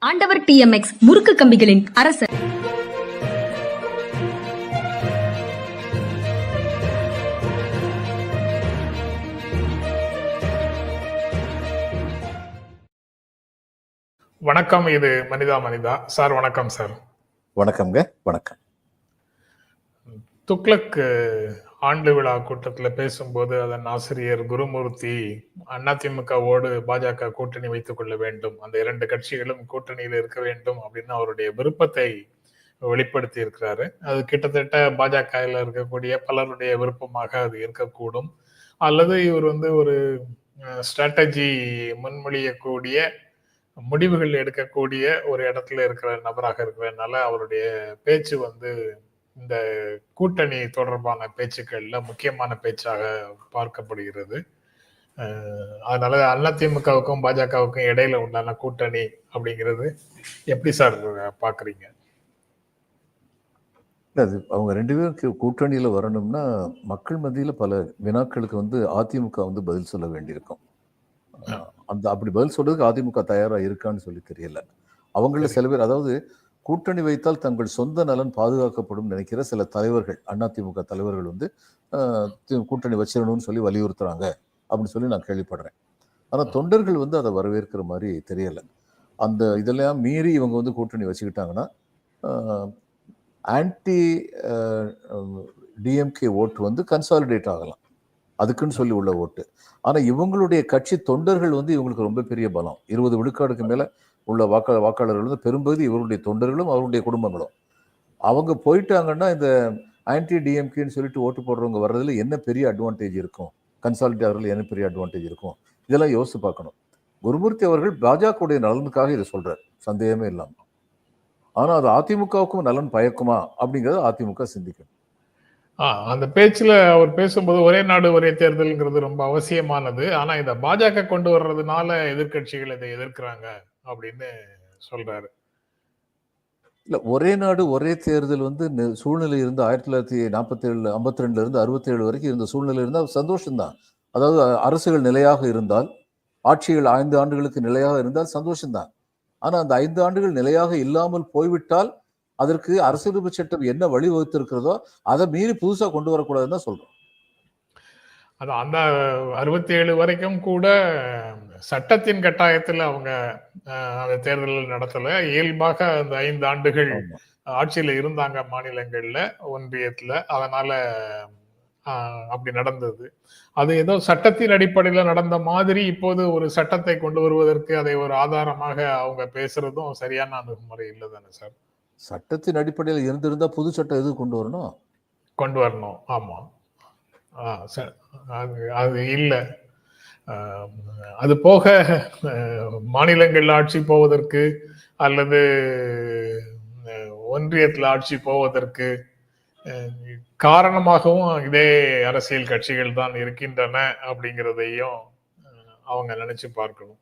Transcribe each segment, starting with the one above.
ஆண்டவர் டிஎம்எக்ஸ் முறுக்கு கம்பிகளின் அரசர். வணக்கம் இது மனிதா மனிதா. சார் வணக்கம் சார். வணக்கம்ங்க வணக்கம். துக்ளக் ஆண்டு விழா கூட்டத்தில் பேசும்போது அதன் ஆசிரியர் குருமூர்த்தி அதிமுகவோடு பாஜக கூட்டணி வைத்துக் கொள்ள வேண்டும். அந்த இரண்டு கட்சிகளும் கூட்டணியில் இருக்க வேண்டும் அப்படின்னு அவருடைய விருப்பத்தை வெளிப்படுத்தி இருக்கிறாரு. அது கிட்டத்தட்ட பாஜகவில் இருக்கக்கூடிய பலருடைய விருப்பமாக அது இருக்கக்கூடும். அல்லது இவர் வந்து ஒரு ஸ்ட்ராட்டஜி முன்மொழியக்கூடிய முடிவுகள் எடுக்கக்கூடிய ஒரு இடத்துல இருக்கிற நபராக இருக்கிறதுனால அவருடைய பேச்சு வந்து இந்த கூட்டணி தொடர்பான பேச்சுக்கள்ல முக்கியமான பேச்சாக பார்க்கப்படுகிறது. அஹ் அதனால அதிமுகவுக்கும் பாஜகவுக்கும் இடையில உண்டான கூட்டணி அப்படிங்கிறது எப்படி சார் பாக்குறீங்க அது அவங்க ரெண்டு பேரும் கூட்டணியில வரணும்னா மக்கள் மத்தியில பல வினாக்களுக்கு வந்து அதிமுக வந்து பதில் சொல்ல வேண்டியிருக்கும். அந்த அப்படி பதில் சொல்றதுக்கு அதிமுக தயாரா இருக்கான்னு சொல்லி தெரியல. அவங்கள. சில பேர் அதாவது கூட்டணி வைத்தால் தங்கள் சொந்த நலன் பாதுகாக்கப்படும் நினைக்கிற சில தலைவர்கள் அதிமுக தலைவர்கள் வந்து கூட்டணி வச்சிடணும்னு சொல்லி வலியுறுத்துறாங்க அப்படின்னு சொல்லி நான் கேள்விப்படுறேன். ஆனால் தொண்டர்கள் வந்து அதை வரவேற்கிற மாதிரி தெரியலை. அந்த இதெல்லாம் மீறி இவங்க வந்து கூட்டணி வச்சுக்கிட்டாங்கன்னா ஆன்டி டிஎம்கே ஓட்டு வந்து கன்சாலிடேட் ஆகலாம். அதுக்குன்னு சொல்லி உள்ள ஓட்டு. ஆனால் இவங்களுடைய கட்சி தொண்டர்கள் வந்து இவங்களுக்கு ரொம்ப பெரிய பலம். இருபது விழுக்காடுக்கு மேலே உள்ள வாக்கா வாக்காளர்கள் வந்து பெரும்பகுதி இவருடைய தொண்டர்களும் அவருடைய குடும்பங்களும். அவங்க போயிட்டாங்கன்னா இந்த ஆன்டி டிஎம்கேன்னு சொல்லிட்டு ஓட்டு போடுறவங்க வர்றதுல என்ன பெரிய அட்வான்டேஜ் இருக்கும்? கன்சாலிடேட் அவர்கள் என்ன பெரிய அட்வான்டேஜ் இருக்கும்? இதெல்லாம் யோசித்து பார்க்கணும். குருமூர்த்தி அவர்கள் பாஜகவுடைய நலனுக்காக இதை சொல்கிறார் சந்தேகமே இல்லாமல் ஆனால் அது அதிமுகவுக்கும் நலன் பயக்குமா? அப்படிங்கிறத அதிமுக சிந்திக்கணும். அந்த பேச்சில் அவர் பேசும்போது ஒரே நாடு ஒரே தேர்தல்ங்கிறது ரொம்ப அவசியமானது. ஆனால் இதை பாஜக கொண்டு வர்றதுனால எதிர்க்கட்சிகள் இதை எதிர்க்கிறாங்க. அப்படின்னு சொல்றாரு. இல்ல ஒரே நாடு ஒரே தேர்தல் வந்து சூழ்நிலை இருந்து ஆயிரத்தி தொள்ளாயிரத்தி நாற்பத்தி ஏழு ஐம்பத்தி ரெண்டுல இருந்து அறுபத்தி ஏழு வரைக்கும் இருந்த சூழ்நிலை இருந்தால் சந்தோஷம்தான். அதாவது அரசுகள் நிலையாக இருந்தால் ஆட்சிகள் ஐந்து ஆண்டுகளுக்கு நிலையாக இருந்தால் சந்தோஷம்தான். ஆனா அந்த ஐந்து ஆண்டுகள் நிலையாக இல்லாமல் போய்விட்டால் அதற்கு அரசியலமைப்பு சட்டம் என்ன வழிவகுத்திருக்கிறதோ அதை மீறி புதுசா கொண்டு வரக்கூடாதுன்னு தான் சொல்றோம். அது அந்த அறுபத்தி ஏழு வரைக்கும் கூட சட்டத்தின் கட்டாயத்துல அவங்க அந்த தேர்தல் நடத்தல. இயல்பாக அந்த ஐந்து ஆண்டுகள். ஆட்சியில இருந்தாங்க மாநிலங்கள்ல ஒன்றியத்துல. அதனால அப்படி நடந்தது. அது ஏதோ சட்டத்தின் அடிப்படையில நடந்த மாதிரி இப்போது ஒரு சட்டத்தை கொண்டு வருவதற்கு அதை ஒரு ஆதாரமாக அவங்க பேசுறதும் சரியான அணுகுமுறை இல்லை தானே சார்? சட்டத்தின் அடிப்படையில் இருந்திருந்தா புது சட்டம் எது கொண்டு வரணும்? கொண்டு வரணும். ஆமா. ஆ, ச- அது அது இல்லை. அது போக மாநிலங்கள் ஆட்சி போவதற்கு அல்லது ஒன்றியத்தில் ஆட்சி போவதற்கு காரணமாகவும் இதே அரசியல் கட்சிகள் தான் இருக்கின்றன அப்படிங்கிறதையும் அவங்க நினைச்சு பார்க்கணும்.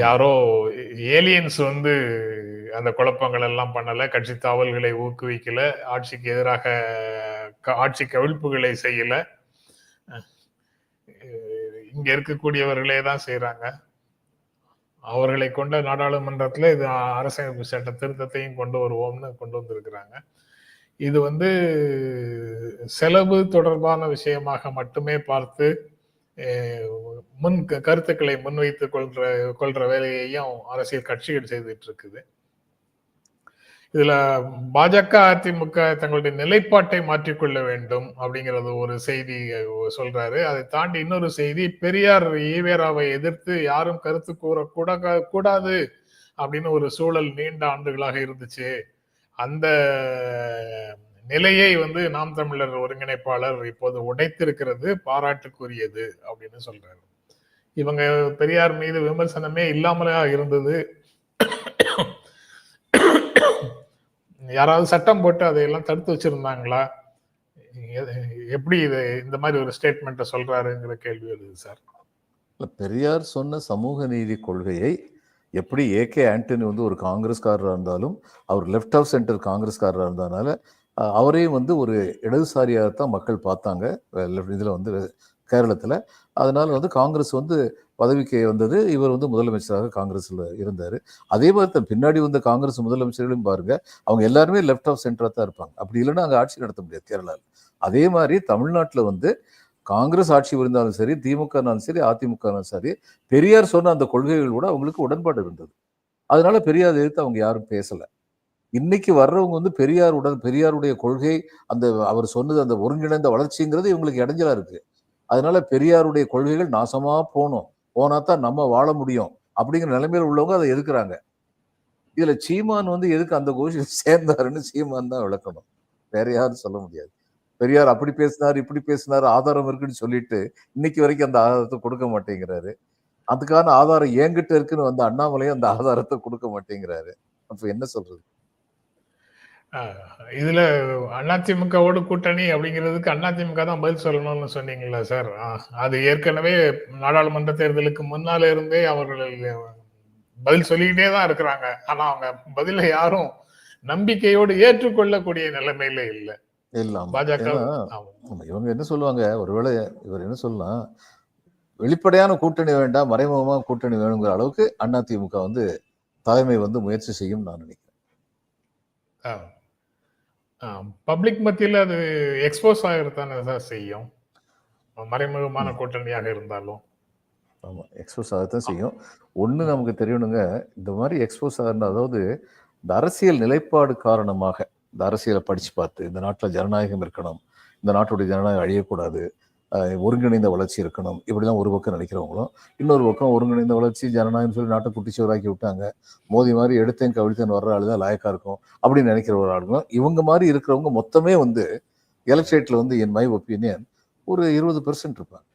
யாரோ ஏலியன்ஸ் வந்து அந்த குழப்பங்கள் எல்லாம் பண்ணல கட்சி தாவல்களை ஊக்குவிக்கல ஆட்சிக்கு எதிராக ஆட்சி கவிழ்ப்புகளை செய்யல. இங்க இருக்கக்கூடியவர்களே தான் செய்யறாங்க அவர்களை கொண்ட நாடாளுமன்றத்துல இது அரசமைப்பு சட்ட திருத்தத்தையும் கொண்டு வருவோம்னு கொண்டு வந்திருக்கிறாங்க. இது வந்து செலவு தொடர்பான விஷயமாக மட்டுமே பார்த்து முன் கருத்துக்களை முன்வைத்து கொள்ற கொள்ற வேலையையும் அரசியல் கட்சிகள் செய்துட்டு இருக்குது. இதுல பாஜக அதிமுக தங்களுடைய நிலைப்பாட்டை மாற்றிக்கொள்ள வேண்டும் அப்படிங்கறது ஒரு செய்தி சொல்றாரு. அதை தாண்டி இன்னொரு செய்தி பெரியார் ஈவேராவை எதிர்த்து யாரும் கருத்து கூற கூட கூடாது அப்படின்னு ஒரு சூழல் நீண்ட ஆண்டுகளாக இருந்துச்சு. அந்த நிலையை வந்து நாம் தமிழர் ஒருங்கிணைப்பாளர் இப்போது உடைத்திருக்கிறது பாராட்டுக்குரியது அப்படின்னு சொல்றாரு. இவங்க பெரியார் மீது விமர்சனமே இல்லாமலா இருந்தது. யாராவது சட்டம் போட்டு அதையெல்லாம் தடுத்து வச்சிருந்தாங்களா? எப்படி இது இந்த மாதிரி ஒரு ஸ்டேட்மெண்ட்டை சொல்றாருங்கிற கேள்வி வருது சார் பெரியார் சொன்ன சமூக நீதி கொள்கையை எப்படி ஏகே ஆண்டனி வந்து ஒரு காங்கிரஸ்காரராக இருந்தாலும் அவர் லெஃப்ட் ஆஃப் சென்டர் காங்கிரஸ்காரராக இருந்ததுனால அவரையும் வந்து ஒரு இடதுசாரியாக தான் மக்கள் பார்த்தாங்க. இதில் வந்து கேரளத்தில். அதனால் வந்து காங்கிரஸ் வந்து பதவிக்கு வந்தது இவர் வந்து முதலமைச்சராக காங்கிரஸில் இருந்தார். அதே மாதிரி தான் பின்னாடி வந்த காங்கிரஸ் முதலமைச்சர்களையும் பாருங்க அவங்க எல்லாருமே லெஃப்ட் ஆஃப் சென்டராக தான் இருப்பாங்க. அப்படி இல்லைன்னா அங்கே ஆட்சி நடத்த முடியாது கேரளாவில் அதே மாதிரி தமிழ்நாட்டில் வந்து காங்கிரஸ் ஆட்சி இருந்தாலும் சரி திமுகனாலும் சரி அதிமுகனாலும் சரி பெரியார் சொன்ன அந்த கொள்கைகள் கூட அவங்களுக்கு உடன்பாடு இருந்தது. அதனால பெரியார் எதிர்த்து அவங்க யாரும் பேசலை. இன்னைக்கு வர்றவங்க வந்து பெரியார் உடன் பெரியாருடைய கொள்கை அந்த அவர் சொன்னது அந்த ஒருங்கிணைந்த வளர்ச்சிங்கிறது இவங்களுக்கு இடைஞ்சலா இருக்கு. அதனால பெரியாருடைய கொள்கைகள் நாசமா போகணும் போனா தான் நம்ம வாழ முடியும். அப்படிங்கிற நிலைமையில உள்ளவங்க அதை எதுக்குறாங்க? இதுல சீமான் வந்து எதுக்கு அந்த கோஷம் சேர்ந்தாருன்னு சீமான் தான் விளக்கணும். வேற யாரும் சொல்ல முடியாது. பெரியார் அப்படி பேசினார் இப்படி பேசினார் ஆதாரம் இருக்குன்னு சொல்லிட்டு இன்னைக்கு வரைக்கும் அந்த ஆதாரத்தை கொடுக்க மாட்டேங்கிறாரு. அதுக்கான ஆதாரம் என்கிட்ட இருக்குன்னு வந்த அண்ணாமலையும் அந்த ஆதாரத்தை கொடுக்க மாட்டேங்கிறாரு. அப்ப என்ன சொல்றது? இதுல அதிமுகவோட கூட்டணி அப்படிங்கிறதுக்கு அதிமுக தான் பதில் சொல்லணும்னு சொன்னீங்களா சார்? அது ஏற்கனவே நாடாளுமன்ற தேர்தலுக்கு முன்னால இருந்தே அவர்கள் பதில் சொல்லிக்கிட்டே தான் இருக்கிறாங்க. ஆனா அவங்க பதில யாரும் நம்பிக்கையோடு ஏற்றுக்கொள்ளக்கூடிய நிலைமையில இல்ல. இல்லாம பாஜக இவங்க என்ன சொல்லுவாங்க? ஒருவேளை இவர் என்ன சொல்லலாம்? வெளிப்படையான கூட்டணி வேண்டாம் மறைமுகமா கூட்டணி வேணுங்கிற அளவுக்கு அதிமுக வந்து தலைமை வந்து முயற்சி செய்யும் நான் நினைக்கிறேன். பப்ளிக் மத்தியில அது எக்ஸ்போஸ் ஆகிறதானே சார் செய்யும். மறைமுகமான கூட்டணியாக இருந்தாலும். ஆமா எக்ஸ்போஸ் ஆகத்தான் செய்யும். ஒண்ணு நமக்கு தெரியணுங்க இந்த மாதிரி எக்ஸ்போஸ் ஆகுற அதாவது இந்த அரசியல் நிலைப்பாடு காரணமாக இந்த அரசியலை படிச்சு பார்த்து இந்த நாட்டில் ஜனநாயகம் இருக்கணும் இந்த நாட்டுடைய ஜனநாயகம் அழியக்கூடாது ஒருங்கிணைந்த வளர்ச்சி இருக்கணும். இப்படிதான் ஒரு பக்கம் நினைக்கிறவங்களும் இன்னொரு பக்கம் ஒருங்கிணைந்த வளர்ச்சி ஜனநாயகம் சொல்லி நாட்டை குட்டிச்சவராக்கி விட்டாங்க. மோதி மாதிரி எடுத்தேன் கவிழ்த்தேன் வர்ற ஆளு தான் லாயக்கா இருக்கும் அப்படின்னு நினைக்கிற ஒரு ஆளுங்களும் இவங்க மாதிரி இருக்கிறவங்க மொத்தமே வந்து எலக்ட்ரேட்ல வந்து என் மை ஒப்பீனியன் ஒரு இருபது பெர்சன்ட் இருப்பாங்க.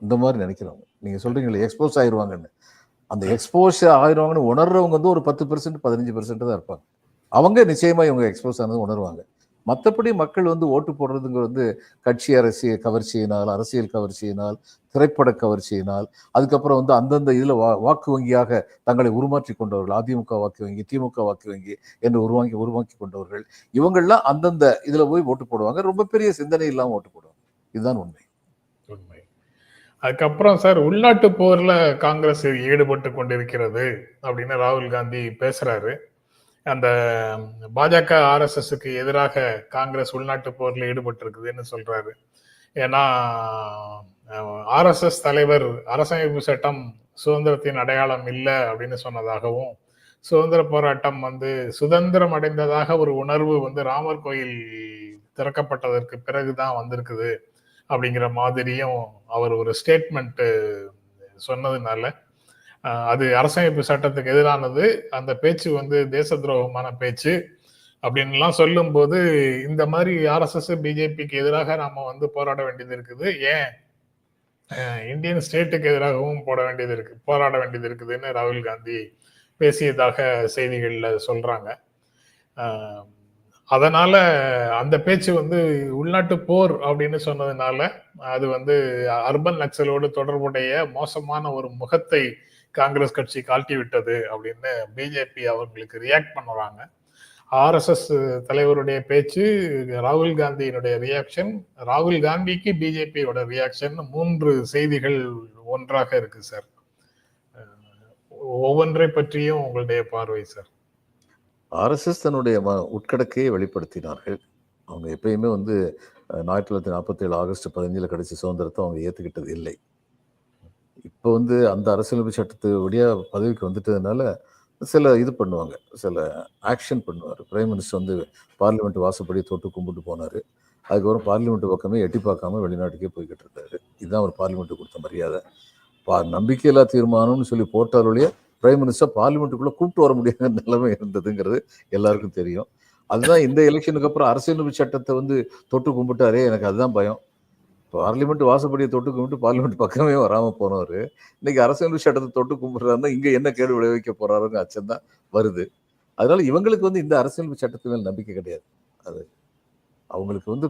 இந்த மாதிரி நினைக்கிறவங்க. நீங்க சொல்றீங்களே எக்ஸ்போஸ் ஆயிருவாங்கன்னு. அந்த எக்ஸ்போஸ் ஆயிருவாங்கன்னு உணர்றவங்க வந்து ஒரு பத்து பெர்சன்ட் பதினஞ்சு பெர்சன்ட் தான் இருப்பாங்க. அவங்க நிச்சயமா இவங்க எக்ஸ்போஸ் ஆனது உணர்வாங்க. மற்றபடி மக்கள் வந்து ஓட்டு போடுறதுங்கிறது வந்து கட்சி அரசியல் கவர்ச்சியினால் அரசியல் கவர்ச்சியினால் திரைப்பட கவர்ச்சியினால் அதுக்கப்புறம் வந்து அந்தந்த இதில் வா வாக்கு வங்கியாக தங்களை உருமாற்றி கொண்டவர்கள் அதிமுக வாக்கு வங்கி திமுக வாக்கு வங்கி என்று உருவாக்கி உருவாக்கி கொண்டவர்கள் இவங்கள்லாம் அந்தந்த இதில் போய் ஓட்டு போடுவாங்க. ரொம்ப பெரிய சிந்தனை இல்லாமல் ஓட்டு போடுவாங்க. இதுதான் உண்மை. உண்மை. அதுக்கப்புறம் சார் உள்நாட்டு போர்ல காங்கிரஸ் ஈடுபட்டு கொண்டிருக்கிறது அப்படின்னு ராகுல் காந்தி பேசுறாரு. அந்த பாஜக ஆர்எஸ்எஸ்க்கு எதிராக காங்கிரஸ் உள்நாட்டு போரில் ஈடுபட்டிருக்குதுன்னு சொல்றாரு. ஏன்னா ஆர்எஸ்எஸ் தலைவர் அரசமைப்பு சட்டம் சுதந்திரத்தின் அடையாளம் இல்லை அப்படின்னு சொன்னதாகவும் சுதந்திர போராட்டம் வந்து சுதந்திரம் அடைந்ததாக ஒரு உணர்வு வந்து ராமர் கோயில் திறக்கப்பட்டதற்கு பிறகுதான் வந்திருக்குது அப்படிங்கிற மாதிரியும் அவர் ஒரு ஸ்டேட்மெண்ட் சொன்னதுனால அது அரசமைப்பு சட்டத்துக்கு எதிரானது. அந்த பேச்சு வந்து தேச துரோகமான பேச்சு அப்படின்லாம் சொல்லும்போது இந்த மாதிரி ஆர்எஸ்எஸ் பிஜேபிக்கு எதிராக நாம வந்து போராட வேண்டியது இருக்குது. ஏன்? இந்தியன் ஸ்டேட்டுக்கு எதிராகவும் போட வேண்டியது இருக்கு போராட வேண்டியது இருக்குதுன்னு ராகுல் காந்தி பேசியதாக செய்திகளில் சொல்றாங்க. அதனால அந்த பேச்சு வந்து உள்நாட்டு போர் அப்படின்னு சொன்னதுனால அது வந்து அர்பன் நக்சலோடு தொடர்புடைய மோசமான ஒரு முகத்தை காங்கிரஸ் கட்சி காட்டி விட்டது அப்படின்னு பிஜேபி அவர்களுக்கு ரியாக்ட் பண்ணுறாங்க. ஆர்எஸ்எஸ் தலைவருடைய பேச்சு ராகுல் காந்தியினுடைய ரியாக்ஷன் ராகுல் காந்திக்கு பிஜேபியோட ரியாக்ஷன் மூன்று செய்திகள் ஒன்றாக இருக்கு சார் ஒவ்வொன்றை பற்றியும் உங்களுடைய பார்வை சார் ஆர்எஸ்எஸ் தன்னுடைய உட்கடக்கையை வெளிப்படுத்தினார்கள். அவங்க எப்பயுமே வந்து ஆயிரத்தி தொள்ளாயிரத்தி நாற்பத்தி ஏழு ஆகஸ்ட் பதினஞ்சில் கிடைச்ச சுதந்திரத்தை அவங்க ஏற்றுக்கிட்டது இல்லை. இப்போ வந்து அந்த அரசியலமைப்பு சட்டத்து வழியாக பதவிக்கு வந்துட்டதுனால சில இது பண்ணுவாங்க. சில ஆக்ஷன் பண்ணுவார். பிரைம் மினிஸ்டர் வந்து பார்லிமெண்ட் வாசப்படி தொட்டு கும்பிட்டு போனார். அதுக்கப்புறம் பார்லிமெண்ட் பக்கமே எட்டி பார்க்காம வெளிநாட்டுக்கே போய்கிட்டு இருந்தார். இதுதான் அவர் பார்லிமெண்ட் கொடுத்த மரியாதை. பா நம்பிக்கையில்லா தீர்மானம்னு சொல்லி போட்டால் வழிய பிரைம் மினிஸ்டர் பார்லிமெண்ட்டுக்குள்ளே கூப்பிட்டு வர முடியாத நிலைமை இருந்ததுங்கிறது எல்லாருக்கும் தெரியும். அதுதான் இந்த எலெக்ஷனுக்கு அப்புறம் அரசியலமைப்பு சட்டத்தை வந்து தொட்டு கும்பிட்டாரே எனக்கு அதுதான் பயம். பார்லிமெண்ட் வாசப்படியை தொட்டு கும்பிட்டு பார்லிமெண்ட் பக்கமே வராமல் போனவர். இன்னைக்கு அரசியல் சட்டத்தை தொட்டு கும்பிட்றாருன்னா இங்கே என்ன கேடு விளைவிக்க போறாருங்க அச்சம் தான் வருது. அதனால இவங்களுக்கு வந்து இந்த அரசியல் சட்டத்து மேல் நம்பிக்கை கிடையாது. அது அவங்களுக்கு வந்து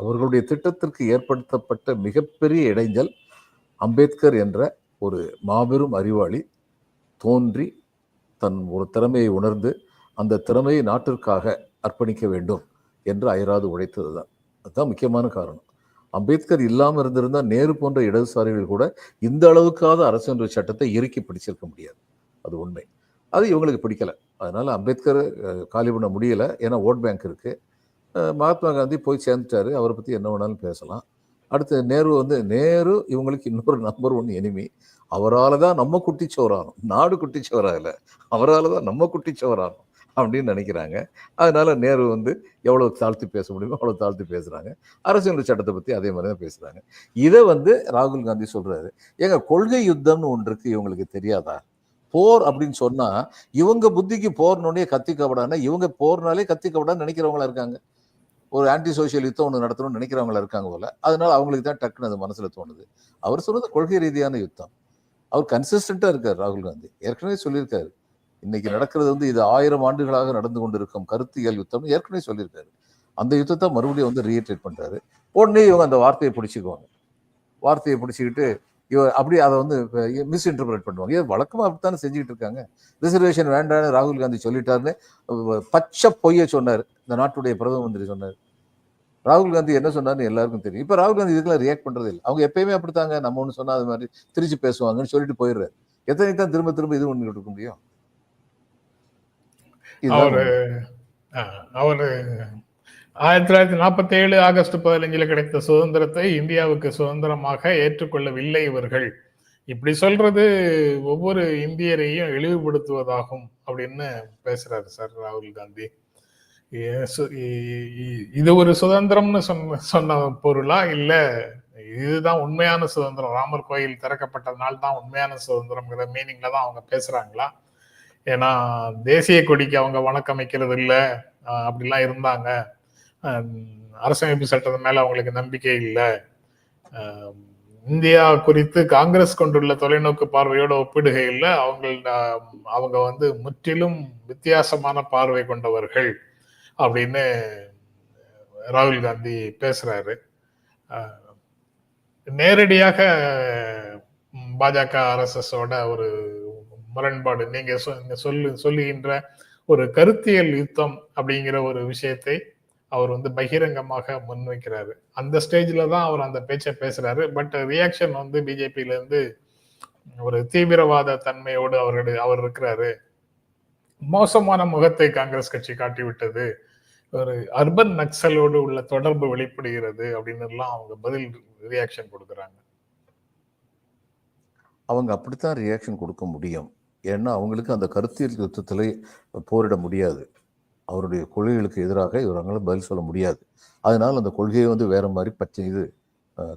அவர்களுடைய திட்டத்திற்கு ஏற்படுத்தப்பட்ட மிகப்பெரிய இடைஞ்சல் அம்பேத்கர் என்ற ஒரு மாபெரும் அறிவாளி தோன்றி தன் ஒரு திறமையை உணர்ந்து அந்த திறமையை நாட்டிற்காக அர்ப்பணிக்க வேண்டும் என்று அயராது உழைத்தது தான் அதுதான் முக்கியமான காரணம். அம்பேத்கர் இல்லாமல் இருந்திருந்தால் நேரு போன்ற இடதுசாரிகள் கூட இந்த அளவுக்காவது அரசியல் சட்டத்தை இறுக்கி பிடிச்சிருக்க முடியாது. அது உண்மை. அது இவங்களுக்கு பிடிக்கலை. அதனால் அம்பேத்கர் காலி பண்ண முடியலை. ஏன்னா ஓட் பேங்க் இருக்குது மகாத்மா காந்தி போய் சேர்ந்துட்டாரு. அவரை பற்றி என்ன வேணாலும் பேசலாம். அடுத்து நேரு வந்து நேரு இவங்களுக்கு இன்னொரு நம்பர் ஒன் எனிமி அவரால் தான் நம்ம குட்டிச்சோறானோம் நாடு குட்டிச்சோறாகல அவரால் தான் நம்ம குட்டிச்சோறானோம் அப்படின்னு நினைக்கிறாங்க. அதனால் நேரு வந்து எவ்வளோ தாழ்த்தி பேச முடியுமோ அவ்வளோ தாழ்த்தி பேசுகிறாங்க அரசியல் சட்டத்தை பற்றி அதே மாதிரி தான் பேசுகிறாங்க இதை வந்து ராகுல் காந்தி சொல்கிறாரு ஏங்க கொள்கை யுத்தம்னு ஒன்று இருக்குது இவங்களுக்கு தெரியாதா? போர் அப்படின்னு சொன்னால் இவங்க புத்திக்கு போர்னோடனே கத்தி கபடானா இவங்க போர்னாலே கத்தி கபடான்னு நினைக்கிறவங்களா இருக்காங்க. ஒரு ஆன்டி சோசியல் யுத்தம் ஒன்று நடத்தணும்னு நினைக்கிறவங்களா இருக்காங்க போல. அதனால அவங்களுக்கு தான் டக்குன்னு அது மனசில் தோணுது. அவர் சொன்னது கொள்கை ரீதியான யுத்தம். அவர் கன்சிஸ்டண்ட்டாக இருக்கார் ராகுல் காந்தி. ஏற்கனவே சொல்லியிருக்காரு. இன்னைக்கு நடக்கிறது வந்து இது ஆயிரம் ஆண்டுகளாக நடந்து கொண்டிருக்கும் கருத்தியல் யுத்தம். ஏற்கனவே சொல்லியிருக்காரு. அந்த யுத்தத்தை மறுபடியும் வந்து ரீஎட்ரேட் பண்ணுறாரு உடனே இவங்க அந்த வார்த்தையை பிடிச்சிக்குவாங்க. வார்த்தையை பிடிச்சிக்கிட்டு இவ அப்படி அதை வந்து மிஸ் இன்டர்பிரேட் பண்ணுவாங்க. இது வழக்கமாக அப்படித்தானே செஞ்சுக்கிட்டு இருக்காங்க? ரிசர்வேஷன் வேண்டாம்னு ராகுல் காந்தி சொல்லிட்டாருன்னு பச்சை பொய்ய சொன்னார். இந்த நாட்டுடைய பிரதம மந்திரி சொன்னார். ராகுல் காந்தி என்ன சொன்னார்னு எல்லாருக்கும் தெரியும். இப்போ ராகுல் காந்தி இதுக்கெல்லாம் ரியாக்ட் பண்ணுறது இல்லை. அவங்க எப்பயுமே அப்படித்தாங்க. நம்ம ஒன்று சொன்னால் அது மாதிரி திருச்சி பேசுவாங்கன்னு சொல்லிட்டு போயிடுறாரு. எத்தனை தான் திரும்ப திரும்ப இது பண்ணிக்கிட்டு இருக்க முடியும்? அவரு அவர் அவரு ஆயிரத்தி தொள்ளாயிரத்தி நாற்பத்தி ஏழு ஆகஸ்ட் பதினஞ்சில் கிடைத்த சுதந்திரத்தை இந்தியாவுக்கு சுதந்திரமாக ஏற்றுக்கொள்ளவில்லை இவர்கள். இப்படி சொல்றது ஒவ்வொரு இந்தியரையும் இழிவுபடுத்துவதாகும் அப்படின்னு பேசுறாரு சார் ராகுல் காந்தி. இது ஒரு சுதந்திரம்னு சொன்ன சொன்ன பொருளா இல்ல இதுதான் உண்மையான சுதந்திரம். ராமர் கோயில் திறக்கப்பட்ட நாள் தான் உண்மையான சுதந்திரம்ங்கிற மீனிங்ல தான் அவங்க பேசுறாங்களா? ஏன்னா தேசிய கொடிக்கு அவங்க வணக்கம் வைக்கிறது இல்லை அப்படிலாம் இருந்தாங்க. அரசமைப்பு சட்டத்து மேல அவங்களுக்கு நம்பிக்கை இல்லை. இந்தியா குறித்து காங்கிரஸ் கொண்டுள்ள தொலைநோக்கு பார்வையோட ஒப்பிடுகையில் அவங்கள அவங்க வந்து முற்றிலும் வித்தியாசமான பார்வை கொண்டவர்கள் அப்படின்னு ராகுல் காந்தி பேசுறாரு. நேரடியாக பாஜக ஆர்எஸ்எஸோட ஒரு முரண்பாடு நீங்க சொல்லு சொல்லுகின்ற ஒரு கருத்தியல் யுத்தம் அப்படிங்கிற ஒரு விஷயத்தை அவர் வந்து பகிரங்கமாக முன்வைக்கிறாரு. அந்த ஸ்டேஜ்ல தான் அவர் அந்த பேச்சை பேசுறாரு. பட் ரியாக்ஷன் வந்து பிஜேபியில இருந்து ஒரு தீவிரவாத தன்மையோடு அவருடைய அவர் இருக்கிறாரு. மோசமான முகத்தை காங்கிரஸ் கட்சி காட்டிவிட்டது. ஒரு அர்பன் நக்சலோடு உள்ள தொடர்பு வெளிப்படுகிறது அப்படின்னு எல்லாம் அவங்க பதில் ரியாக்ஷன் கொடுக்குறாங்க. அவங்க அப்படித்தான் ரியாக்ஷன் கொடுக்க முடியும். ஏன்னா அவங்களுக்கு அந்த கருத்தியல் யுத்தத்தில் போரிட முடியாது. அவருடைய கொள்கைகளுக்கு எதிராக இவரால் பதில் சொல்ல முடியாது. அதனால் அந்த கொள்கையை வந்து வேறு மாதிரி பச்சை இது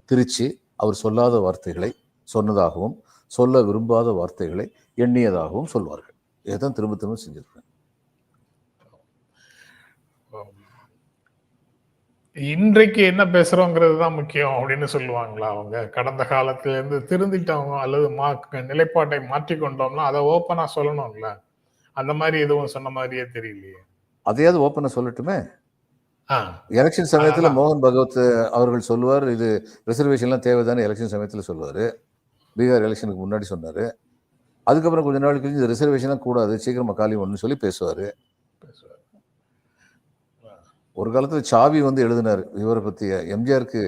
திரித்து அவர் சொல்லாத வார்த்தைகளை சொன்னதாகவும் சொல்ல விரும்பாத வார்த்தைகளை எண்ணியதாகவும் சொல்வார்கள். இதைத்தான் திரும்ப திரும்ப செஞ்சிருக்கேன் இன்றைக்கு என்ன பேசுறோங்கிறது தான் முக்கியம் அப்படின்னு சொல்லுவாங்களா அவங்க? கடந்த காலத்துல இருந்து திருந்திட்டவங்க அல்லது மா நிலைப்பாட்டை மாற்றி கொண்டோம்னா அதை ஓப்பனா சொல்லணும்ல. அந்த மாதிரி எதுவும் சொன்ன மாதிரியே தெரியலையே. அதையாவது ஓப்பனை சொல்லட்டுமே? எலெக்ஷன் சமயத்தில். மோகன் பகவத் அவர்கள் சொல்லுவார் இது ரிசர்வேஷன்லாம் தேவைதானே எலெக்ஷன் சமயத்தில் சொல்லுவார். பீகார் எலெக்ஷனுக்கு முன்னாடி சொன்னார். அதுக்கப்புறம் கொஞ்ச நாள் இந்த ரிசர்வேஷன்லாம் கூடாது சீக்கிரமா காலி ஒன்று சொல்லி பேசுவார். ஒரு காலத்தில் சாவி வந்து எழுதினார் இவரை பற்றி எம்ஜிஆருக்கு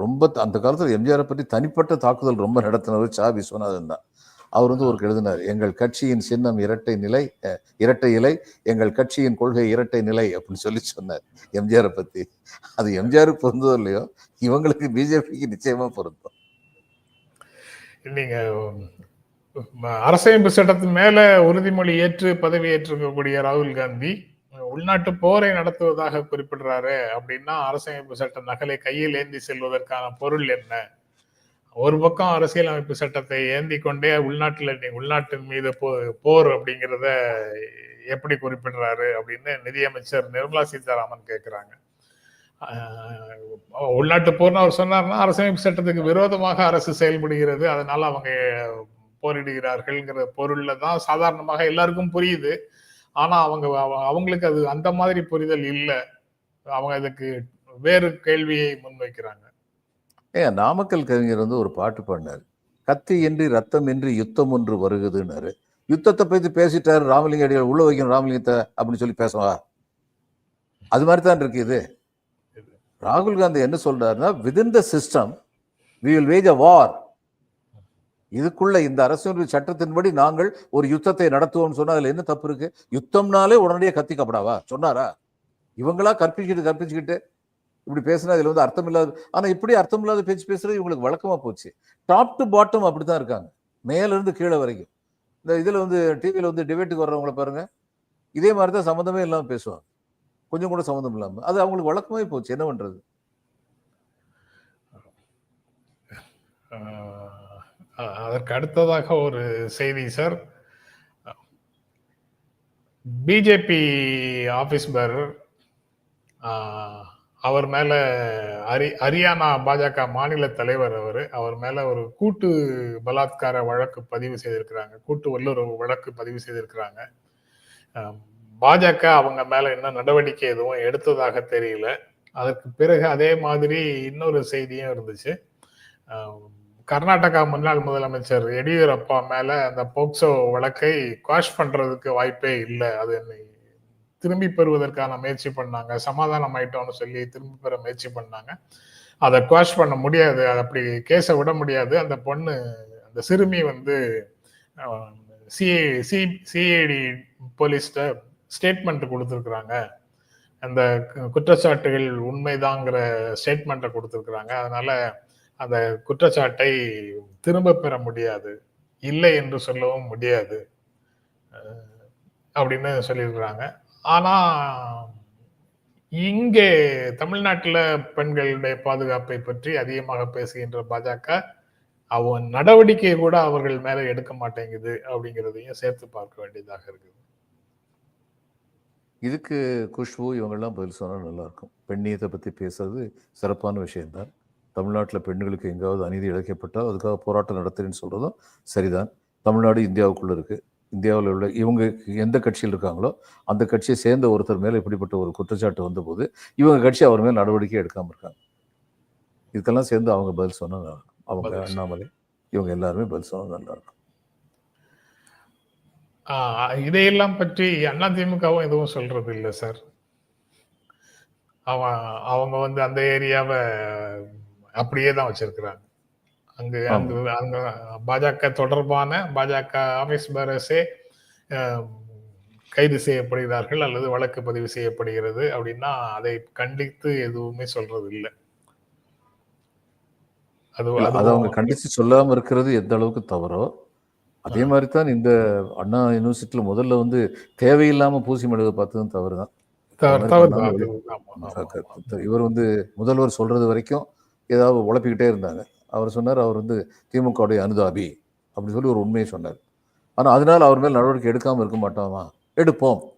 ரொம்ப அந்த காலத்தில் எம்ஜிஆரை பற்றி தனிப்பட்ட தாக்குதல் ரொம்ப நடத்தினவர் சா விஸ்வநாதன் தான். அவர் வந்து ஒரு எழுதினார் எங்கள் கட்சியின் சின்னம் இரட்டை நிலை இரட்டை இலை எங்கள் கட்சியின் கொள்கை இரட்டை நிலை அப்படின்னு சொல்லி சொன்னார் எம்ஜிஆரை பற்றி அது எம்ஜிஆருக்கு பொருந்ததோ இல்லையோ இவங்களுக்கு பிஜேபிக்கு நிச்சயமாக பொருந்தும். நீங்கள் அரசமைப்பு சட்டத்தின் மேலே உறுதிமொழி ஏற்று பதவி ஏற்றிருக்கக்கூடிய ராகுல் காந்தி உள்நாட்டு போரை நடத்துவதாக குறிப்பிடுறாரு அப்படின்னா அரசமைப்பு சட்ட நகலை கையில் ஏந்தி செல்வதற்கான பொருள் என்ன? ஒரு பக்கம் அரசியலமைப்பு சட்டத்தை ஏந்தி கொண்டே உள்நாட்டில் உள்நாட்டின் மீது போ- போர் அப்படிங்கிறத எப்படி குறிப்பிடுறாரு அப்படின்னு நிதியமைச்சர் நிர்மலா சீதாராமன் கேட்குறாங்க உள்நாட்டு போர்னு அவர் சொன்னார்னா அரசமைப்பு சட்டத்துக்கு விரோதமாக அரசு செயல்படுகிறது அதனால அவங்க போரிடுகிறார்கள்ங்கிற பொருள்ல தான் சாதாரணமாக எல்லாருக்கும் புரியுது. ஆனா அவங்க அவ- அவங்களுக்கு அது அந்த மாதிரி புரிதல் இல்லை. அவங்க அதுக்கு வேறு கேள்வியை முன்வைக்கிறாங்க. ஏன் நாமக்கல் கவிஞர் வந்து ஒரு பாட்டு பாடினார். கத்தி இன்றி ரத்தம் இன்றி யுத்தம் ஒன்று வருகுதுன்னாரு. யுத்தத்தை பத்தி பேசிட்டாரு ராமலிங்க அடிகள் உள்ள வைக்கணும் ராமலிங்கத்தை அப்படின்னு சொல்லி பேசவா அது மாதிரி தான் இருக்கு இது. ராகுல் காந்தி என்ன சொல்றாருன்னா within the system we will wage a war இதுக்குள்ள இந்த அரசியல் சட்டத்தின்படி நாங்கள் ஒரு யுத்தத்தை நடத்துவோம்னு சொன்னா அதுல என்ன தப்பு இருக்கு? யுத்தம்னாலே உடனடியே கத்திக்கப்படாவா சொன்னாரா? இவங்களா கற்பிச்சுக்கிட்டு கற்பிச்சுக்கிட்டு இப்படி பேசினா இதுல வந்து அர்த்தம் இல்லாத ஆனா இப்படி அர்த்தம் இல்லாத பேச்சு பேசுறது இவங்களுக்கு வழக்கமா போச்சு. டாப் டு பாட்டம் அப்படித்தான் இருக்காங்க. மேல இருந்து கீழே வரைக்கும். இந்த இதுல வந்து டிவியில வந்து டிபேட்டுக்கு வர்றவங்கள பாருங்க. இதே மாதிரி தான் சம்மந்தமே இல்லாமல் பேசுவாங்க. கொஞ்சம் கூட சம்மந்தம் இல்லாமல் அது அவங்களுக்கு வழக்கமே போச்சு. என்ன பண்றது? அதற்கு அடுத்ததாக ஒரு செய்தி சார். பிஜேபி ஆபீஸ் பேரர் அவர் மேல ஹரி ஹரியானா பாஜக மாநில தலைவர் அவர் அவர் மேல ஒரு கூட்டு பலாத்கார வழக்கு பதிவு செய்திருக்கிறாங்க. கூட்டு வல்லுறவு வழக்கு பதிவு செய்திருக்கிறாங்க. பாஜக அவங்க மேல என்ன நடவடிக்கை எதுவும் எடுத்ததாக தெரியல. அதற்கு பிறகு அதே மாதிரி இன்னொரு செய்தியும் இருந்துச்சு. கர்நாடகா முன்னாள் முதலமைச்சர் எடியூரப்பா மேல அந்த போக்சோ வழக்கை குவாஷ் பண்றதுக்கு வாய்ப்பே இல்லை. அது திரும்பி பெறுவதற்கான முயற்சி பண்ணாங்க. சமாதானம் ஆயிட்டோம்னு சொல்லி திரும்பி பெற முயற்சி பண்ணாங்க. அதை குவாஷ் பண்ண முடியாது. அது அப்படி கேஸை விட முடியாது. அந்த பொண்ணு அந்த சிறுமி வந்து சிஏ சி சிஐடி போலீஸ்ட ஸ்டேட்மெண்ட் கொடுத்துருக்குறாங்க. அந்த குற்றச்சாட்டுகள் உண்மைதாங்கிற ஸ்டேட்மெண்ட்டை கொடுத்துருக்குறாங்க. அதனால அந்த குற்றச்சாட்டை திரும்ப பெற முடியாது. இல்லை என்று சொல்லவும் முடியாது. அப்படின்னு சொல்லியிருக்கிறாங்க. ஆனா இங்கே தமிழ்நாட்டில் பெண்களுடைய பாதுகாப்பை பற்றி அதிகமாக பேசுகின்ற பாஜக அவன் நடவடிக்கை கூட அவர்கள் மேல எடுக்க மாட்டேங்குது அப்படிங்கிறதையும் சேர்த்து பார்க்க வேண்டியதாக இருக்குது. இதுக்கு குஷ்பு இவங்கெல்லாம் பதில் சொன்னால் நல்லாயிருக்கும். பெண்ணியத்தை பற்றி பேசுறது சிறப்பான விஷயம்தான். தமிழ்நாட்டில் பெண்களுக்கு எங்காவது அநீதி இழைக்கப்பட்டால் அதுக்காக போராட்டம் நடத்துறேன்னு சொல்கிறதும் சரிதான். தமிழ்நாடு இந்தியாவுக்குள்ளே இருக்குது இந்தியாவில் உள்ள இவங்க எந்த கட்சியில் இருக்காங்களோ அந்த கட்சியை சேர்ந்த ஒருத்தர் மேலே இப்படிப்பட்ட ஒரு குற்றச்சாட்டு வந்தபோது இவங்க கட்சி அவர் மேல் நடவடிக்கை எடுக்காமல் இருக்காங்க. இதுக்கெல்லாம் சேர்ந்து அவங்க பதில் சொன்னால் அவங்க. அண்ணாமலை இவங்க எல்லாருமே பதில் சொன்னால் நல்லா இருக்கும் ஆஹ் இதையெல்லாம் பற்றி அதிமுகவும் எதுவும் சொல்றது இல்லை சார். அவன் அவங்க வந்து அந்த ஏரியாவை அப்படியே தான் வச்சிருக்கிறாங்க அங்கு. அங்கு அங்க பாஜக தொடர்பான பாஜக ஆபீஸ் பேரஸே ஆஹ், கைது செய்யப்படுகிறார்கள் அல்லது வழக்கு பதிவு செய்யப்படுகிறது அப்படின்னா அதை கண்டித்து எதுவுமே சொல்றது இல்லை அது அதை அவங்க கண்டிச்சு சொல்லாம இருக்கிறது எந்த அளவுக்கு தவறோ அதே மாதிரி தான் இந்த அண்ணா யூனிவர்சிட்டியில முதல்ல வந்து தேவையில்லாம பூசி மெழுக பார்த்ததும் தவறு தான் தவறு தவறு தான் அது. ஆமா, ஆமா. இவர் வந்து முதல்வர் சொல்றது வரைக்கும் ஏதாவது உழப்பிக்கிட்டே இருந்தாங்க. அவர் சொன்னார் அவர் வந்து திமுகவுடைய அனுதாபி அப்படின்னு சொல்லி ஒரு உண்மையை சொன்னார். ஆனால் அதனால் அவர் மேல் நடவடிக்கை எடுக்காமல் இருக்க மாட்டோமா? எடுப்போம்.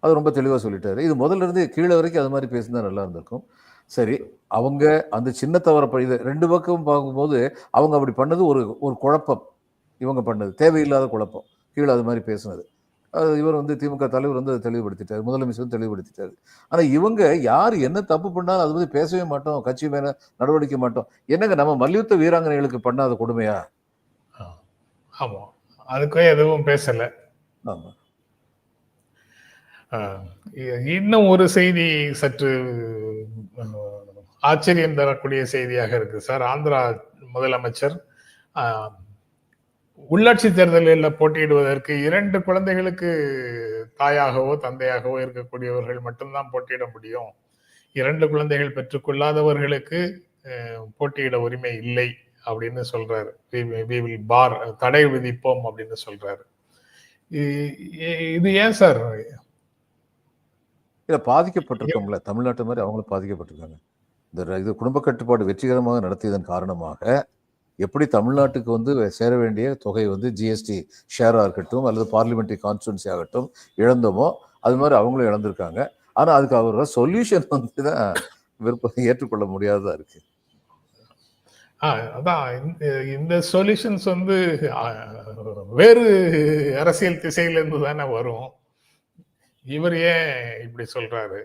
அது ரொம்ப தெளிவாக சொல்லிட்டாரு. இது முதல்ல இருந்து கீழே வரைக்கும் அது மாதிரி பேசினா நல்லா இருந்திருக்கும். சரி அவங்க அந்த சின்ன தவறை இது ரெண்டு பக்கம் பார்க்கும்போது அவங்க அப்படி பண்ணது ஒரு ஒரு குழப்பம். இவங்க பண்ணது தேவையில்லாத குழப்பம். கீழே அது மாதிரி பேசுனது. அது இவர் வந்து திமுக தலைவர் வந்து அதை தெளிவுபடுத்திட்டார் முதலமைச்சர் வந்து தெளிவுபடுத்திட்டாரு. ஆனா இவங்க யார் என்ன தப்பு பண்ணாலும் அதை பத்தி பேசவே மாட்டோம் கட்சி மேல நடவடிக்கை மாட்டோம். என்னங்க நம்ம மல்யுத்த வீராங்கனைகளுக்கு பண்ணாத கொடுமையா? ஆமா. அதுக்கும் எதுவும் பேசல. ஆமா. ஆஹ் இ- இன்னும் ஒரு செய்தி சற்று ஆச்சரியம் தரக்கூடிய செய்தியாக இருக்கு சார். ஆந்திரா முதலமைச்சர் உள்ளாட்சி தேர்தலில் போட்டியிடுவதற்கு இரண்டு குழந்தைகளுக்கு தாயாகவோ தந்தையாகவோ இருக்கக்கூடியவர்கள் மட்டும்தான் போட்டியிட முடியும். இரண்டு குழந்தைகள் பெற்றுக்கொள்ளாதவர்களுக்கு போட்டியிட உரிமை இல்லை அப்படின்னு சொல்றாரு. வி வில் பார் தடை விதிப்போம் அப்படின்னு சொல்றாரு. இது ஏன் சார்? இல்ல பாதிக்கப்பட்டிருக்கோம்ல. தமிழ்நாட்டு மாதிரி அவங்களும் பாதிக்கப்பட்டிருக்காங்க. இந்த இது குடும்ப கட்டுப்பாடு வெற்றிகரமாக நடத்தியதன் காரணமாக எப்படி தமிழ்நாட்டுக்கு வந்து சேர வேண்டிய தொகை வந்து ஜிஎஸ்டி ஷேராக இருக்கட்டும் அல்லது பார்லிமெண்ட்ரி கான்ஸ்டுவன்சி ஆகட்டும் இழந்தோமோ அது மாதிரி அவங்களும் இழந்திருக்காங்க. ஆனால் அதுக்கு அவரோட சொல்யூஷன் வந்து தான் விருப்பம் ஏற்றுக்கொள்ள முடியாததாக இருக்கு. ஆ, அதான் இந்த- சொல்யூஷன்ஸ் வந்து வேறு அரசியல் திசையிலேருந்து தானே வரும். இவர் ஏன் இப்படி சொல்றாரு?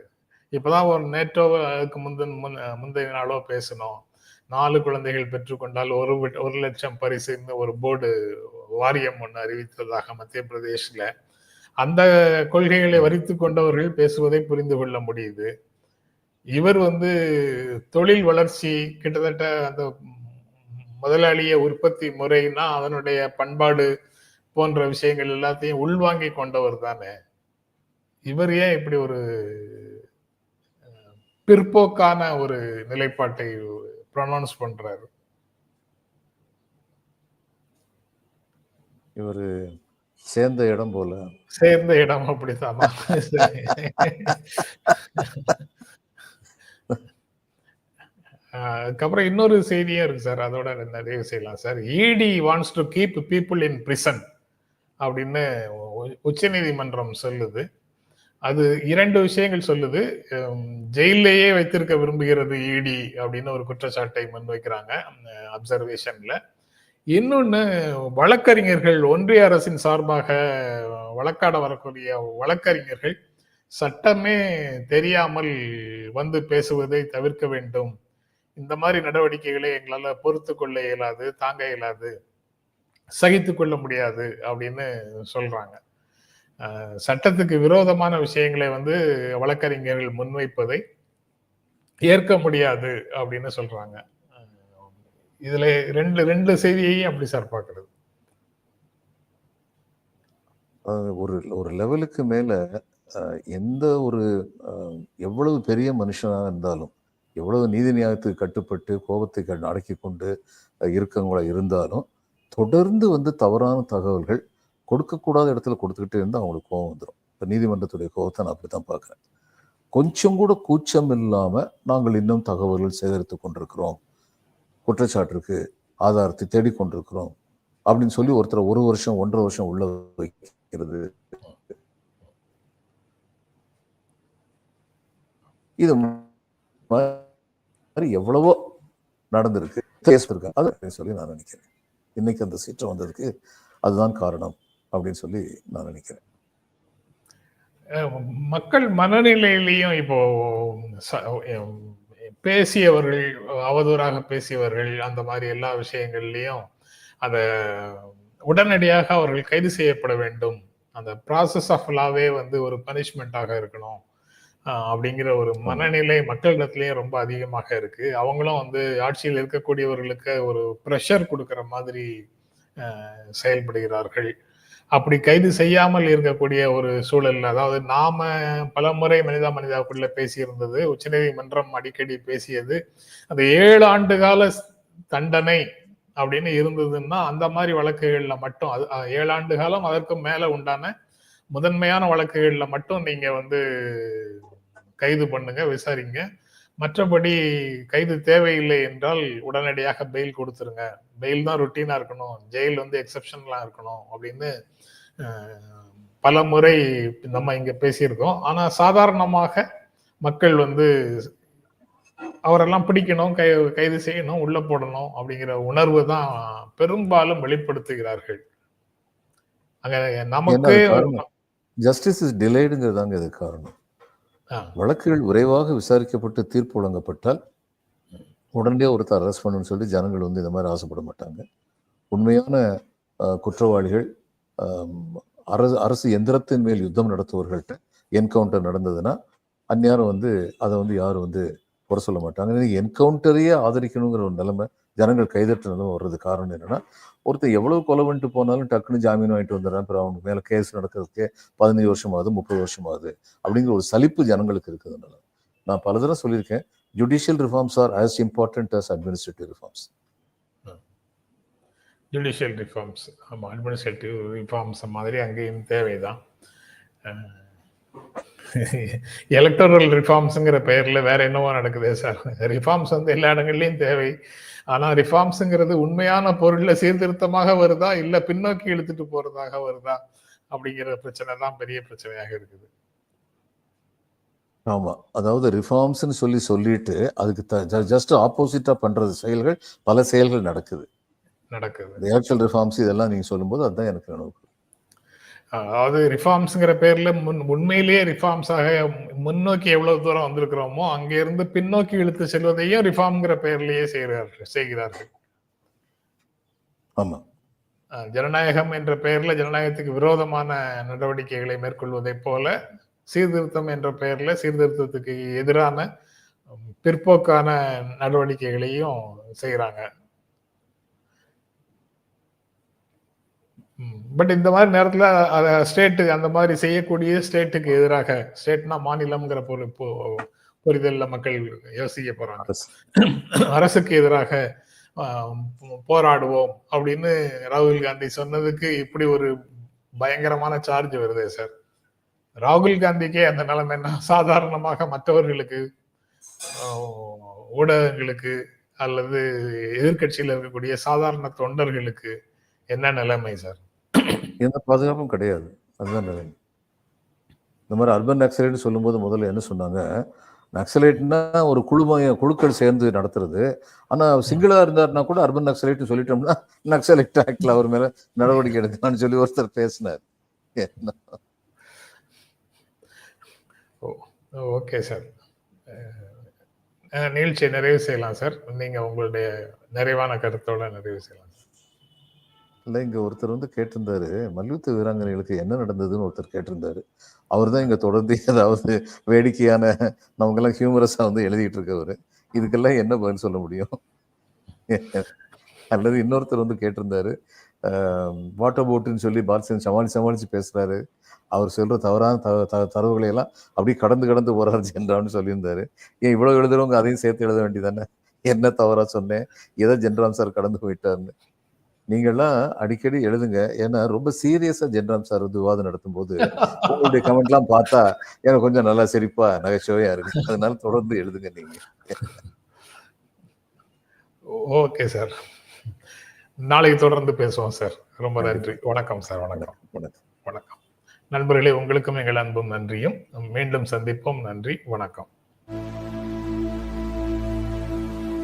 இப்போதான் ஒரு நேற்றோ அதுக்கு முந்தின முன்- முந்தைய நாளோ பேசணும் நாலு குழந்தைகள் பெற்றுக்கொண்டால் ஒரு ஒரு லட்சம் பரிசுன்னு ஒரு போர்டு வாரியம் ஒன்று அறிவித்ததாக மத்திய பிரதேசில் அந்த கொள்கைகளை வரித்து கொண்டவர்கள் பேசுவதை புரிந்து கொள்ள முடியுது. இவர் வந்து தொழில் வளர்ச்சி கிட்டத்தட்ட அந்த முதலாளிய உற்பத்தி முறைனா அதனுடைய பண்பாடு போன்ற விஷயங்கள் எல்லாத்தையும் உள்வாங்கி கொண்டவர் தானே. இவர் ஏன் இப்படி ஒரு பிற்போக்கான ஒரு நிலைப்பாட்டை ப்ரொனவுன்ஸ் பண்றாரு. இவர் சேர்ந்த இடம் போல. சேர்ந்த இடம். ஆஹ் அதுக்கப்புறம் இன்னொரு செய்தியும் இருக்கு சார். அதோட நிறைய செய்யலாம் sir. ED wants to keep people in prison அப்படின்னு உ- உச்சநீதிமன்றம் சொல்லுது. அது இரண்டு விஷயங்கள் சொல்லுது. ஜெயிலேயே வைத்திருக்க விரும்புகிறது இடி அப்படின்னு ஒரு குற்றச்சாட்டை முன்வைக்கிறாங்க அப்சர்வேஷன்ல இன்னொன்று வழக்கறிஞர்கள் ஒன்றிய அரசின் சார்பாக வழக்காட வரக்கூடிய வழக்கறிஞர்கள் சட்டமே தெரியாமல் வந்து பேசுவதை தவிர்க்க வேண்டும். இந்த மாதிரி நடவடிக்கைகளை எங்களால் பொறுத்து கொள்ள இயலாது தாங்க இயலாது சகித்து கொள்ள முடியாது அப்படின்னு சொல்றாங்க. சட்டத்துக்கு விரோதமான விஷயங்களை வந்து வழக்கறிஞர்கள் முன்வைப்பதை ஏற்க முடியாது அப்படின்னு சொல்றாங்க. இதுல ரெண்டு ரெண்டு செய்தியையும் அப்படி சார் பாக்குறது ஒரு ஒரு லெவலுக்கு மேல எந்த ஒரு எவ்வளவு பெரிய மனுஷனாக இருந்தாலும் எவ்வளவு நீதி நியாயத்துக்கு கட்டுப்பட்டு கோபத்தை அடக்கி கொண்டு இருக்கவங்களா இருந்தாலும் தொடர்ந்து வந்து தவறான தகவல்கள் கொடுக்கக்கூடாத இடத்துல கொடுத்துக்கிட்டே இருந்தால் அவங்களுக்கு கோபம் வந்துடும் இப்போ நீதிமன்றத்துடைய கோபத்தை நான் அப்படி தான் பார்க்குறேன். கொஞ்சம் கூட கூச்சம் இல்லாமல் நாங்கள் இன்னும் தகவல்கள் சேகரித்து கொண்டிருக்கிறோம். குற்றச்சாட்டிற்கு ஆதாரத்தை தேடிக்கொண்டிருக்கிறோம் அப்படின்னு சொல்லி ஒருத்தரை ஒரு வருஷம் ஒன்றரை வருஷம் உள்ள வைக்கிறது. இது மாதிரி எவ்வளவோ நடந்திருக்கு. பேசிருக்கா அது சொல்லி நான் நினைக்கிறேன். இன்னைக்கு அந்த சீற்றம் வந்ததுக்கு அதுதான் காரணம். அப்படின்னு சொல்லி நான் நினைக்கிறேன். மக்கள் மனநிலையிலையும் இப்போ பேசியவர்கள் அவதூறாக பேசியவர்கள் அந்த மாதிரி எல்லா விஷயங்கள்லையும் அத உடனடியாக அவர்கள் கைது செய்யப்பட வேண்டும். அந்த ப்ராசஸ் ஆஃப் லாவே வந்து ஒரு பனிஷ்மெண்ட்டாக இருக்கணும். அப்படிங்கிற ஒரு மனநிலை மக்களிடத்துலயும் ரொம்ப அதிகமாக இருக்கு. அவங்களும் வந்து ஆட்சியில் இருக்கக்கூடியவர்களுக்கு ஒரு ப்ரெஷர் கொடுக்கிற மாதிரி செயல்படுகிறார்கள். அப்படி கைது செய்யாமல் இருக்கக்கூடிய ஒரு சூழல் அதாவது நாம பலமுறை மனிதா மனிதாக்குள்ள பேசியிருந்தது உச்சநீதிமன்றம் அடிக்கடி பேசியது அந்த ஏழு ஆண்டு கால தண்டனை அப்படின்னு இருந்ததுன்னா அந்த மாதிரி வழக்குகள்ல மட்டும் அது ஏழு ஆண்டு காலம் அதற்கு மேல உண்டான முதன்மையான வழக்குகள்ல மட்டும் நீங்க வந்து கைது பண்ணுங்க விசாரிங்க. மற்றபடி கைது தேவையில்லை என்றால் உடனடியாக பெயில் கொடுத்துருங்க. பெயில் தான் ருட்டீனா இருக்கணும். ஜெயில் வந்து எக்ஸப்ஷன்லாம் இருக்கணும் அப்படின்னு பல முறை நம்ம இங்க பேசியிருக்கோம். ஆனா சாதாரணமாக மக்கள் வந்து அவரெல்லாம் பிடிக்கணும் கை கைது செய்யணும் உள்ள போடணும் அப்படிங்கிற உணர்வு தான் பெரும்பாலும் வெளிப்படுத்துகிறார்கள். அங்க நமக்கு காரணம்? ஜஸ்டிஸ் இஸ் டிலேடுங்கிறதாங்க இது காரணம். வழக்குகள் விரைவாக விசாரிக்கப்பட்டு தீர்ப்பு வழங்கப்பட்டால் உடனடியாக ஒருத்தர் அரெஸ்ட் பண்ணணும்னு சொல்லி ஜனங்கள் வந்து இந்த மாதிரி ஆசைப்பட மாட்டாங்க. உண்மையான குற்றவாளிகள் அரசு அரசு எந்திரத்தின் மேல் யுத்தம் நடத்துவர்கள்ட்ட என்கவுண்டர் நடந்ததுன்னா அந்நேரம் வந்து அதை வந்து யாரும் வந்து குறை சொல்ல மாட்டாங்க. என்கவுண்டரையே ஆதரிக்கணுங்கிற ஒரு நிலைமை ஜனங்கள் கைதட்ட நிலைமை வர்றது காரணம் என்னென்னா ஒருத்தர் எவ்வளவு கொலை வந்துட்டு போனாலும் டக்குன்னு ஜாமீன் வாங்கிட்டு வந்துடுறான். அப்புறம் அவனுக்கு மேலே கேஸ் நடக்கிறதுக்கே பதினஞ்சு வருஷம் ஆகுது முப்பது வருஷம் ஆகுது அப்படிங்கிற ஒரு சலிப்பு ஜனங்களுக்கு இருக்குதுனால நான் பல தடவை சொல்லியிருக்கேன் judicial reforms are as important as administrative reforms judicial reforms ஆமா அட்மினிஸ்ட்ரேட்டிவ் ரிஃபார்ம்ஸ் மாதிரி அங்கேயும் தேவைதான். எலக்டோரல் ரிஃபார்ம்ஸுங்கிற பெயர்ல வேற என்னவோ நடக்குது சார். ரிஃபார்ம்ஸ் வந்து எல்லா இடங்கள்லையும் தேவை. ஆனா ரிஃபார்ம்ஸுங்கிறது உண்மையான பொருள்ல சீர்திருத்தமாக வருதா? இல்ல பின்னோக்கி இழுத்துட்டு போறதாக வருதா? அப்படிங்கிற பிரச்சனை தான் பெரிய பிரச்சனையாக இருக்குது. ஆமா. அதாவது ரிஃபார்ம்ஸ்னு சொல்லி சொல்லிட்டு அதுக்கு ஜஸ்ட் ஆப்போசிட்டா பண்றது செயல்கள் பல செயல்கள் நடக்குது. நடக்குது. எலக்ஷன் ரிஃபார்ம்ஸ் இதெல்லாம் நீங்க சொல்லும்போது அதுதான் எனக்கு நினைவு அதாவது ரிஃபார்ம்ஸ்ங்கிற பேர்ல முன் உண்மையிலேயே ரிஃபார்ம்ஸாக முன்னோக்கி எவ்வளவு தூரம் வந்திருக்கிறோமோ அங்க இருந்து பின்னோக்கி இழுத்து செல்வதையும் ரிஃபார்ம்ங்கிற பெயர்லயே செய்கிறார்கள் செய்கிறார்கள். ஆமா. ஜனநாயகம் என்ற பெயர்ல ஜனநாயகத்துக்கு விரோதமான நடவடிக்கைகளை மேற்கொள்வதைப் போல சீர்திருத்தம் என்ற பெயர்ல சீர்திருத்தத்துக்கு எதிரான பிற்போக்கான நடவடிக்கைகளையும் செய்யறாங்க பட் இந்த மாதிரி நேரத்துல ஸ்டேட்டு அந்த மாதிரி செய்யக்கூடிய ஸ்டேட்டுக்கு எதிராக ஸ்டேட்னா மாநிலம்ங்கிற பொரு புரிதல்ல மக்கள் யோசிக்க போறாங்க. அரசு. அரசுக்கு எதிராக போராடுவோம் அப்படின்னு ராகுல் காந்தி சொன்னதுக்கு இப்படி ஒரு பயங்கரமான சார்ஜ் வருதே சார் ராகுல் காந்திக்கே அந்த நிலைமை என்ன? சாதாரணமாக மற்றவர்களுக்கு ஊடகங்களுக்கு அல்லது எதிர்க்கட்சியில் இருக்கக்கூடிய சாதாரண தொண்டர்களுக்கு என்ன நிலைமை சார் எந்த பாதுகாப்பும் கிடையாது. அதுதான் நிலைமை. இந்த மாதிரி அர்பன் நக்சலைட் சொல்லும்போது முதல்ல என்ன சொன்னாங்க? நக்சலைட்னா ஒரு குழுமைய குழுக்கள் சேர்ந்து நடத்துறது. ஆனால் சிங்கிளாக இருந்தாருன்னா கூட அர்பன் நக்சலைட்னு சொல்லிட்டோம்னா நக்சலைட் ஆக்டில் அவர் மேலே நடவடிக்கை எடுக்கலாம்னு சொல்லி ஒருத்தர் பேசினார். Okay sir. நிகழ்ச்சியை நிறைவு செய்யலாம் சார். நீங்கள் உங்களுடைய நிறைவான கருத்தோட நிறைவு செய்யலாம் சார். இல்லை இங்கே ஒருத்தர் வந்து கேட்டிருந்தாரு மல்யுத்த வீராங்கனைகளுக்கு என்ன நடந்ததுன்னு ஒருத்தர் கேட்டிருந்தாரு. அவர் தான் இங்கே தொடர்ந்து ஏதாவது வேடிக்கையான நமக்கெல்லாம் ஹியூமரஸாக வந்து எழுதிட்டு இருக்கவர். இதுக்கெல்லாம் என்ன பதில் சொல்ல முடியும்? அல்லது இன்னொருத்தர் வந்து கேட்டிருந்தாரு வாட்டர் போட்டுன்னு சொல்லி பால்சன் சமாளி சமாளித்து பேசுறாரு. அவர் சொல்கிற தவறான த த- தரவுகளை எல்லாம் அப்படியே கடந்து கடந்து போகிறார் ஜென்ராம்னு சொல்லியிருந்தாரு. ஏன் இவ்வளோ எழுதுறவங்க அதையும் சேர்த்து எழுத வேண்டியதானே? என்ன தவறாக சொன்னேன்? எதை ஜென்ராம் சார் கடந்து போயிட்டாருன்னு. நீங்கள்லாம் அடிக்கடி எழுதுங்க. ஏன்னா ரொம்ப சீரியஸா ஜென்ராம் சார் வந்து விவாதம் நடத்தும் போது உங்களுடைய கமெண்ட்லாம் பார்த்தா எனக்கு கொஞ்சம் நல்லா சிரிப்பா நகைச்சுவையா இருக்கு. அதனால தொடர்ந்து எழுதுங்க நீங்க. Okay sir. நாளைக்கு தொடர்ந்து பேசுவோம் சார். ரொம்ப நன்றி. வணக்கம் சார். வணக்கம். வணக்கம். வணக்கம். நண்பர்களே உங்களுக்கும் எங்கள் அன்பும் நன்றியும். மீண்டும் சந்திப்போம். நன்றி. வணக்கம்.